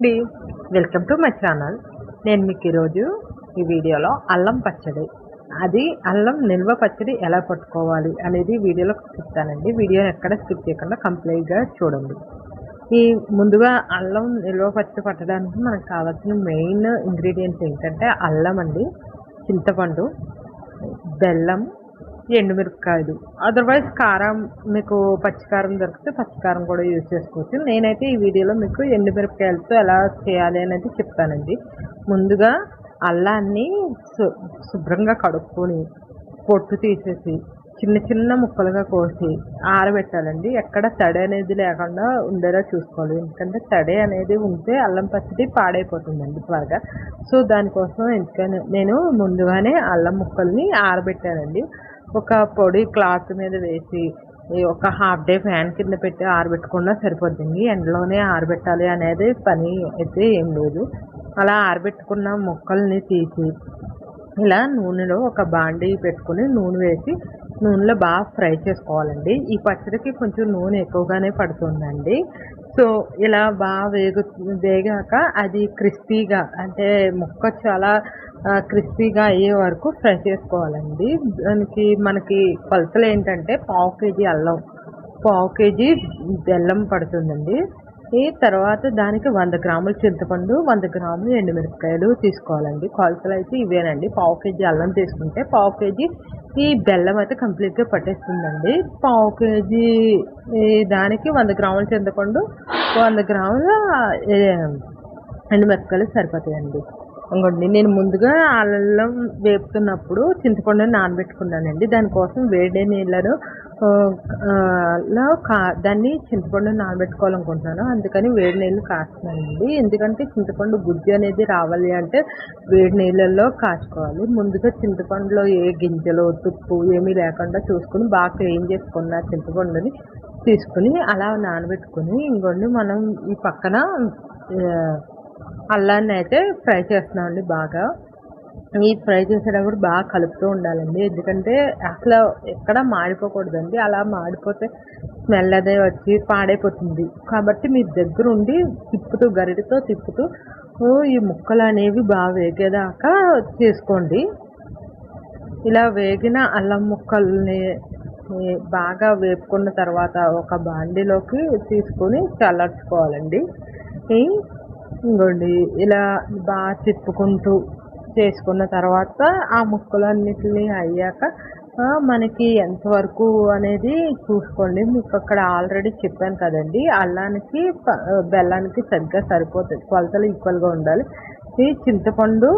అండి welcome to my channel నేను మీకు ఈరోజు ఈ వీడియోలో అల్లం పచ్చడి. అది అల్లం నిల్వ పచ్చడి ఎలా పట్టుకోవాలి అనేది వీడియోలో చెప్తానండి. వీడియోని ఎక్కడ స్కిప్ చేయకుండా కంప్లీట్గా చూడండి. ఈ ముందుగా అల్లం నిల్వ పచ్చడి పట్టడానికి మనకు కావాల్సిన మెయిన్ ఇంగ్రీడియంట్స్ ఏంటంటే అల్లం అండి చింతపండు బెల్లం ఎండుమిరపకాయలు. అదర్వైజ్ కారం మీకు పచ్చికారం దొరికితే పచ్చికారం కూడా యూజ్ చేసుకోవచ్చు. నేనైతే ఈ వీడియోలో మీకు ఎండుమిరపకాయలతో ఎలా చేయాలి అనేది చెప్తానండి. ముందుగా అల్లాన్ని శుభ్రంగా కడుక్కొని పొట్టు తీసేసి చిన్న చిన్న ముక్కలుగా కోసి ఆరబెట్టాలండి. ఎక్కడ తడి అనేది లేకుండా ఉండేలా చూసుకోవాలి. ఎందుకంటే తడి అనేది ఉంటే అల్లం పచ్చడి పాడైపోతుందండి త్వరగా. సో దానికోసం ఎందుకని నేను ముందుగానే అల్లం ముక్కల్ని ఆరబెట్టానండి. ఒక పొడి క్లాత్ మీద వేసి ఒక హాఫ్ డే ఫ్యాన్ కింద పెట్టి ఆరబెట్టుకున్నా సరిపోతుంది ఎండలోనే ఆరబెట్టాలి అనేది పని అయితే ఏం లేదు. అలా ఆరబెట్టుకున్న ముక్కల్ని తీసి ఇలా నూనెలో ఒక బాండీ పెట్టుకుని నూనె వేసి నూనెలో బాగా ఫ్రై చేసుకోవాలండి. ఈ పచ్చడికి కొంచెం నూనె ఎక్కువగానే పడుతుందండి. సో ఇలా బాగా వేగు వేగాక అది క్రిస్పీగా అంటే ముక్క చాలా క్రిస్పీగా అయ్యే వరకు ఫ్రై చేసుకోవాలండి. దానికి మనకి కొలతలు ఏంటంటే పావు కేజీ అల్లం పావు కేజీ బెల్లం పడుతుందండి. ఈ తర్వాత దానికి వంద గ్రాముల చింతపండు వంద గ్రాములు ఎండుమిరపకాయలు తీసుకోవాలండి. కొలతలు అయితే ఇవేనండి. పావు కేజీ అల్లం తీసుకుంటే పావు కేజీ ఈ బెల్లం అయితే కంప్లీట్గా పట్టేస్తుందండి. పావు కేజీ దానికి వంద గ్రాముల చింతపండు వంద గ్రాముల ఎండుమిరపకాయలు సరిపోతాయండి. ఇంకోండి నేను ముందుగా అల్లం వేపుతున్నప్పుడు చింతపండుని నానబెట్టుకున్నానండి. దానికోసం వేడి నీళ్ళను లో కా దాన్ని చింతపండు నానబెట్టుకోవాలనుకుంటున్నాను. అందుకని వేడి నీళ్ళు కాస్తున్నానండి. ఎందుకంటే చింతపండు గుజ్జు అనేది రావాలి అంటే వేడి నీళ్ళల్లో కాచుకోవాలి. ముందుగా చింతపండులో ఏ గింజలు తుప్పు ఏమీ లేకుండా చూసుకుని బాగా క్లీన్ చేసుకున్న చింతపండుని తీసుకుని అలా నానబెట్టుకుని ఇంకోండి మనం ఈ పక్కన అల్లాన్ని అయితే ఫ్రై చేస్తున్నామండి బాగా. ఈ ఫ్రై చేసేటప్పుడు బాగా కలుపుతూ ఉండాలండి. ఎందుకంటే అసలు ఎక్కడ మాడిపోకూడదండి. అలా మాడిపోతే స్మెల్ అదే వచ్చి పాడైపోతుంది. కాబట్టి మీ దగ్గర ఉండి తిప్పుతూ గరిటతో తిప్పుతూ ఈ ముక్కలు అనేవి బాగా వేగేదాకా చేసుకోండి. ఇలా వేగిన అల్లం ముక్కల్ని బాగా వేపుకున్న తర్వాత ఒక బాండిలోకి తీసుకొని చల్లార్చుకోవాలండి. ఇంకోండి ఇలా బాగా తిప్పుకుంటూ చేసుకున్న తర్వాత ఆ ముక్కలన్నిటిని అయ్యాక మనకి ఎంతవరకు అనేది చూసుకోండి. మీకు అక్కడ ఆల్రెడీ చెప్పాను కదండి. అల్లానికి బెల్లానికి సరిగ్గా సరిపోతుంది. కొలతలు ఈక్వల్గా ఉండాలి. ఈ చింతపండు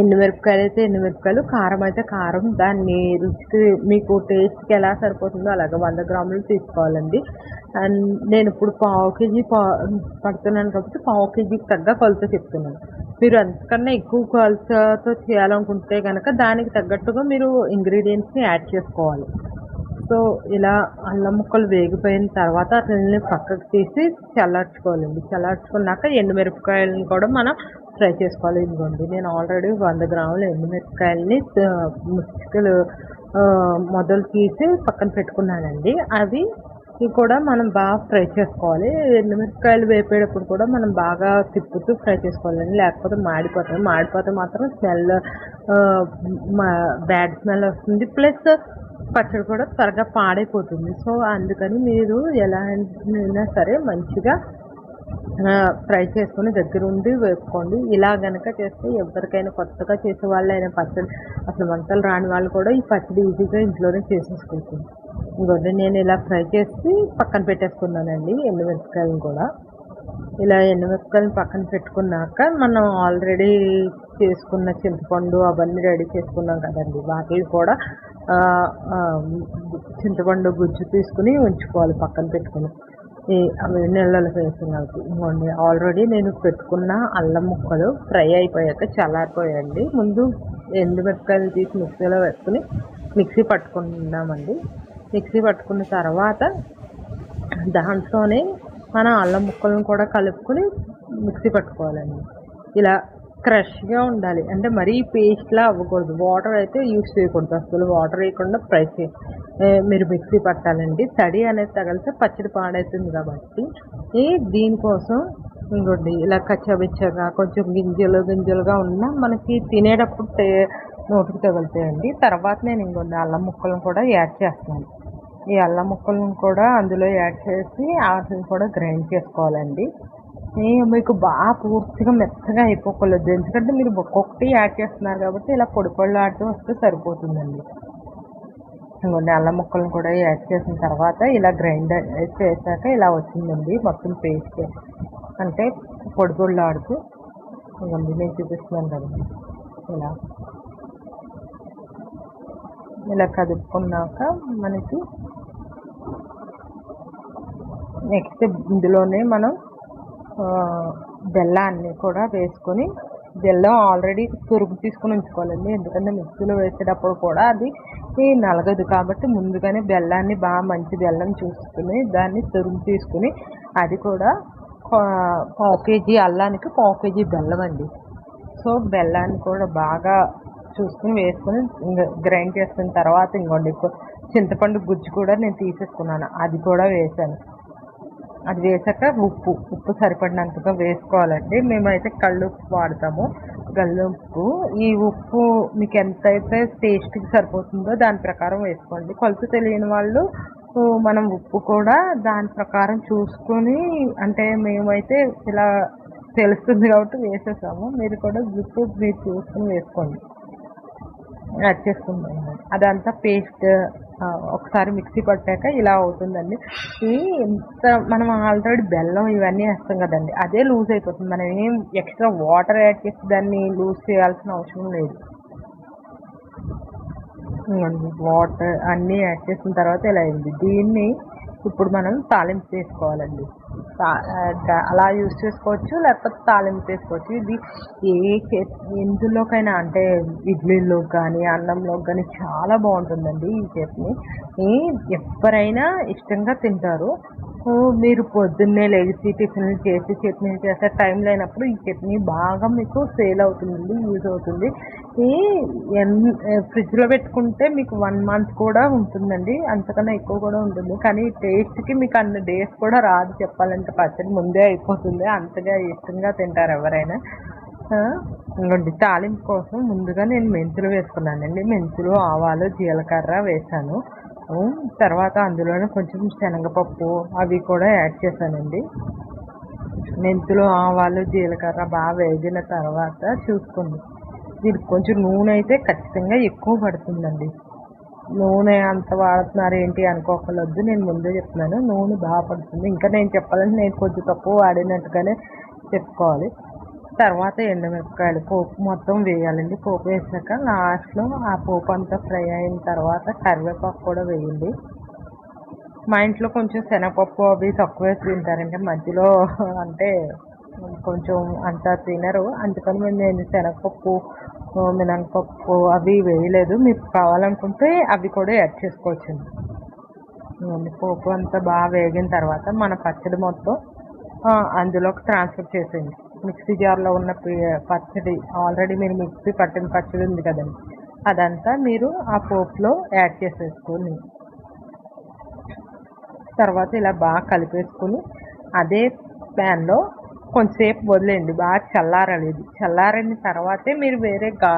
ఎండుమిరపకాయలు అయితే ఎండుమిరపకాయలు కారం అయితే కారం. దాన్ని రుచికి మీకు టేస్ట్కి ఎలా సరిపోతుందో అలాగే వంద గ్రాములు తీసుకోవాలండి. అండ్ నేను ఇప్పుడు పావు కేజీ పా పడుతున్నాను కాబట్టి పావు కేజీకి తగ్గ కొలత చెప్తున్నాను. మీరు అంతకన్నా ఎక్కువ కొలతతో చేయాలనుకుంటే కనుక దానికి తగ్గట్టుగా మీరు ఇంగ్రీడియంట్స్ని యాడ్ చేసుకోవాలి. సో ఇలా అల్లం ముక్కలు వేగిపోయిన తర్వాత అట్లని పక్కకు తీసి చల్లార్చుకోవాలండి. చల్లార్చుకున్నాక ఎండుమిరపకాయలను కూడా మనం ఫ్రై చేసుకోవాలి. ఇదిగోండి నేను ఆల్రెడీ వంద గ్రాముల ఎండుమిరపకాయలని ఆ, ముక్కలు మొదలు తీసి పక్కన పెట్టుకున్నానండి. అవి ఇవి కూడా మనం బాగా ఫ్రై చేసుకోవాలి. ఎండుమిరపకాయలు వేపేటప్పుడు కూడా మనం బాగా తిప్పుతూ ఫ్రై చేసుకోవాలండి. లేకపోతే మాడిపోతాయి. మాడిపోతే మాత్రం స్మెల్ బ్యాడ్ స్మెల్ వస్తుంది. ప్లస్ పచ్చడి కూడా త్వరగా పాడైపోతుంది. సో అందుకని మీరు ఎలా అయినా సరే మంచిగా ఫ్రై చేసుకుని దగ్గర ఉండి వేపుకోండి. ఇలా గనక చేస్తే ఎవరికైనా కొత్తగా చేసే వాళ్ళైనా పచ్చడి అసలు వంటలు రాని వాళ్ళు కూడా ఈ పచ్చడి ఈజీగా ఇంట్లోనే చేసేసుకుంటుంది ఇంకోటి నేను ఇలా ఫ్రై చేసి పక్కన పెట్టేసుకున్నానండి ఎండుమిరపకాయలను కూడా. ఇలా ఎండుమిరపకాయలను పక్కన పెట్టుకున్నాక మనం ఆల్రెడీ చేసుకున్న చింతపండు అవన్నీ రెడీ చేసుకున్నాం కదండి. వాటిని కూడా చింతపండు గుజ్జు తీసుకుని ఉంచుకోవాలి పక్కన పెట్టుకుని. ఈ అవి నీళ్ళలో వేసినవి ఇవ్వండి ఆల్రెడీ నేను పెట్టుకున్న అల్లం ముక్కలు ఫ్రై అయిపోయాక చల్లారిపోయాయండి. ముందు ఎండుమిరపకాయలు తీసి మిక్సీలో వేసుకుని మిక్సీ పట్టుకున్నామండి మిక్సీ పట్టుకున్న తర్వాత దాంట్లోనే మనం అల్లం ముక్కలను కూడా కలుపుకొని మిక్సీ పట్టుకోవాలండి. ఇలా క్రష్గా ఉండాలి. అంటే మరీ పేస్ట్లా అవ్వకూడదు. వాటర్ అయితే యూస్ చేయకూడదు. అసలు వాటర్ వేయకుండా ఫ్రై చే మీరు మిక్సీ పట్టాలండి. తడి అనేది తగిలితే పచ్చడి పాడవుతుంది కాబట్టి. దీనికోసం ఇంకోటి ఇలా కచ్చబిచ్చగా కొంచెం గింజలు గింజలుగా ఉన్నా మనకి తినేటప్పుడు టే నోటికి తగులుతాయండి. తర్వాత నేను ఇంకొన్ని అల్లం ముక్కలను కూడా యాడ్ చేస్తాను. ఈ అల్లం ముక్కలను కూడా అందులో యాడ్ చేసి వాటిని కూడా గ్రైండ్ చేసుకోవాలండి. మీకు బాగా పూర్తిగా మెత్తగా అయిపోకూడదు ఎందుకంటే మీరు ఒక్కొక్కటి యాడ్ చేస్తున్నారు కాబట్టి ఇలా పొడి పళ్ళు ఆడుతూ వస్తే సరిపోతుందండి. ఇంకొన్ని అల్లం ముక్కలను కూడా యాడ్ చేసిన తర్వాత ఇలా గ్రైండ్ చేశాక ఇలా వచ్చిందండి మొత్తం పేస్ట్. అంటే పొడి పొడిలో ఆడుతూ. ఇంకొండి నేను చూపిస్తున్నాను కదండి. ఇలా. ఇలా కదుపుకున్నాక మనకి నెక్స్ట్ ఇందులోనే మనం బెల్లాన్ని కూడా వేసుకొని బెల్లం ఆల్రెడీ తురుగు తీసుకుని ఉంచుకోవాలండి. ఎందుకంటే మిక్సీలో వేసేటప్పుడు కూడా అది నలగదు కాబట్టి ముందుగానే బెల్లాన్ని బాగా మంచి బెల్లం చూసుకుని దాన్ని తురుగు తీసుకుని అది కూడా పావు కేజీ అల్లానికి పావు కేజీ బెల్లం అండి. సో బెల్లాన్ని కూడా బాగా చూసుకుని వేసుకుని గ్రైండ్ చేసుకున్న తర్వాత ఇంకోండి చింతపండు గుజ్జు కూడా నేను తీసేసుకున్నాను. అది కూడా వేసాను. అది వేసాక ఉప్పు ఉప్పు సరిపడినంతగా వేసుకోవాలండి. మేమైతే కళ్ళు ఉప్పు వాడతాము. గల్లు ఉప్పు ఈ ఉప్పు మీకు ఎంతైతే టేస్ట్కి సరిపోతుందో దాని ప్రకారం వేసుకోండి. కొలుసు తెలియని వాళ్ళు మనం ఉప్పు కూడా దాని ప్రకారం చూసుకొని అంటే మేమైతే ఇలా తెలుస్తుంది కాబట్టి వేసేసాము. మీరు కూడా ఉప్పు మీరు చూసుకొని వేసుకోండి. యాడ్ చేసుకుంటాం అదంతా పేస్ట్ ఒకసారి మిక్సీ పట్టాక ఇలా అవుతుందండి. ఈ ఎంత మనం ఆల్రెడీ బెల్లం ఇవన్నీ వేస్తాం కదండి అదే లూజ్ అయిపోతుంది. మనం ఏం ఎక్స్ట్రా వాటర్ యాడ్ చేసి దాన్ని లూజ్ చేయాల్సిన అవసరం లేదు. వాటర్ అన్నీ యాడ్ చేసిన తర్వాత ఇలా అయింది. దీన్ని ఇప్పుడు మనం తాలింపు చేసుకోవాలండి. అలా యూజ్ చేసుకోవచ్చు లేకపోతే తాలింపు చేసుకోవచ్చు. ఇది ఏ ఎందులోకైనా అంటే ఇడ్లీలో కానీ అన్నంలో కానీ చాలా బాగుంటుందండి ఈ చట్నీ. ఎవరైనా ఇష్టంగా తింటారు. మీరు పొద్దున్నే లేచి టిఫిన్లు చేసి చట్నీ చేసే టైం లేనప్పుడు ఈ చట్నీ బాగా మీకు సేల్ అవుతుందండి యూజ్ అవుతుంది. ఈ ఫ్రిడ్జ్లో పెట్టుకుంటే మీకు వన్ మంత్ కూడా ఉంటుందండి అంతకన్నా ఎక్కువ కూడా ఉంటుంది. కానీ టేస్ట్కి మీకు అన్ని డేస్ కూడా రాదు చెప్పాలంటే పచ్చడి ముందే అయిపోతుంది. అంతగా ఇష్టంగా తింటారు ఎవరైనా. ఇంకోండి తాలింపు కోసం ముందుగా నేను మెంతులు వేసుకున్నానండి. మెంతులు ఆవాలు జీలకర్ర వేసాను తర్వాత అందులోనే కొంచెం శనగపప్పు అవి కూడా యాడ్ చేశానండి. మెంతులు ఆవాలు జీలకర్ర బాగా వేగిన తర్వాత చూసుకోండి. దీనికి కొంచెం నూనె అయితే ఖచ్చితంగా ఎక్కువ పడుతుందండి. నూనె అంత వాడుతున్నారు ఏంటి అనుకోకలొద్దు నేను ముందే చెప్తున్నాను. నూనె బాగా పడుతుంది. ఇంకా నేను చెప్పాలంటే నేను కొంచెం తక్కువ వాడినట్టుగానే చెప్పుకోవాలి. తర్వాత ఎండుమిరపకాయలు పోపు మొత్తం వేయాలండి. పోపు వేసాక లాస్ట్లో ఆ పోపు అంతా ఫ్రై అయిన తర్వాత కరివేపాకు కూడా వేయండి. మా ఇంట్లో కొంచెం శనగపప్పు అవి తక్కువ వేసి తింటారంటే మధ్యలో అంటే కొంచెం అంత తినరు. అందుకని మేము నేను శనగపప్పు మినపప్పు అవి వేయలేదు. మీకు కావాలనుకుంటే అవి కూడా యాడ్ చేసుకోవచ్చండి. పోపు అంతా బాగా వేగిన తర్వాత మన పచ్చడి మొత్తం అందులోకి ట్రాన్స్ఫర్ చేసేయండి. మిక్సీ జార్లో ఉన్న పచ్చడి ఆల్రెడీ మీరు మిక్సీ పట్టిన పచ్చడి ఉంది కదండి. అదంతా మీరు ఆ పోపులో యాడ్ చేసేసుకొని తర్వాత ఇలా బాగా కలిపేసుకొని అదే ప్యాన్లో కొంచెంసేపు వదిలేయండి బాగా చల్లారలేదు. చల్లారిన తర్వాతే మీరు వేరే గా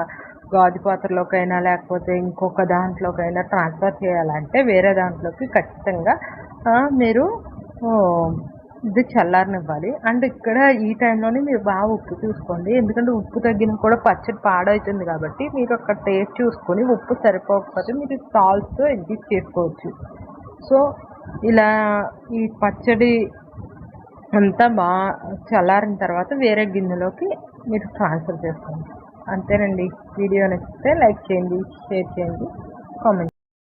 గాజు పాత్రలోకైనా లేకపోతే ఇంకొక దాంట్లోకైనా ట్రాన్స్ఫర్ చేయాలంటే వేరే దాంట్లోకి ఖచ్చితంగా మీరు ఇది చల్లారనివ్వాలి. అండ్ ఇక్కడ ఈ టైంలోనే మీరు బాగా ఉప్పు చూసుకోండి. ఎందుకంటే ఉప్పు తగ్గిన కూడా పచ్చడి పాడవుతుంది కాబట్టి మీరు అక్కడ టేస్ట్ చూసుకొని ఉప్పు సరిపోకపోతే మీరు సాల్ట్తో అడ్జస్ట్ చేసుకోవచ్చు. సో ఇలా ఈ పచ్చడి అంతా బాగా చల్లారిన తర్వాత వేరే గిన్నెలోకి మీరు ట్రాన్స్ఫర్ చేసుకోండి. అంతేనండి. వీడియో నచ్చితే లైక్ చేయండి షేర్ చేయండి కామెంట్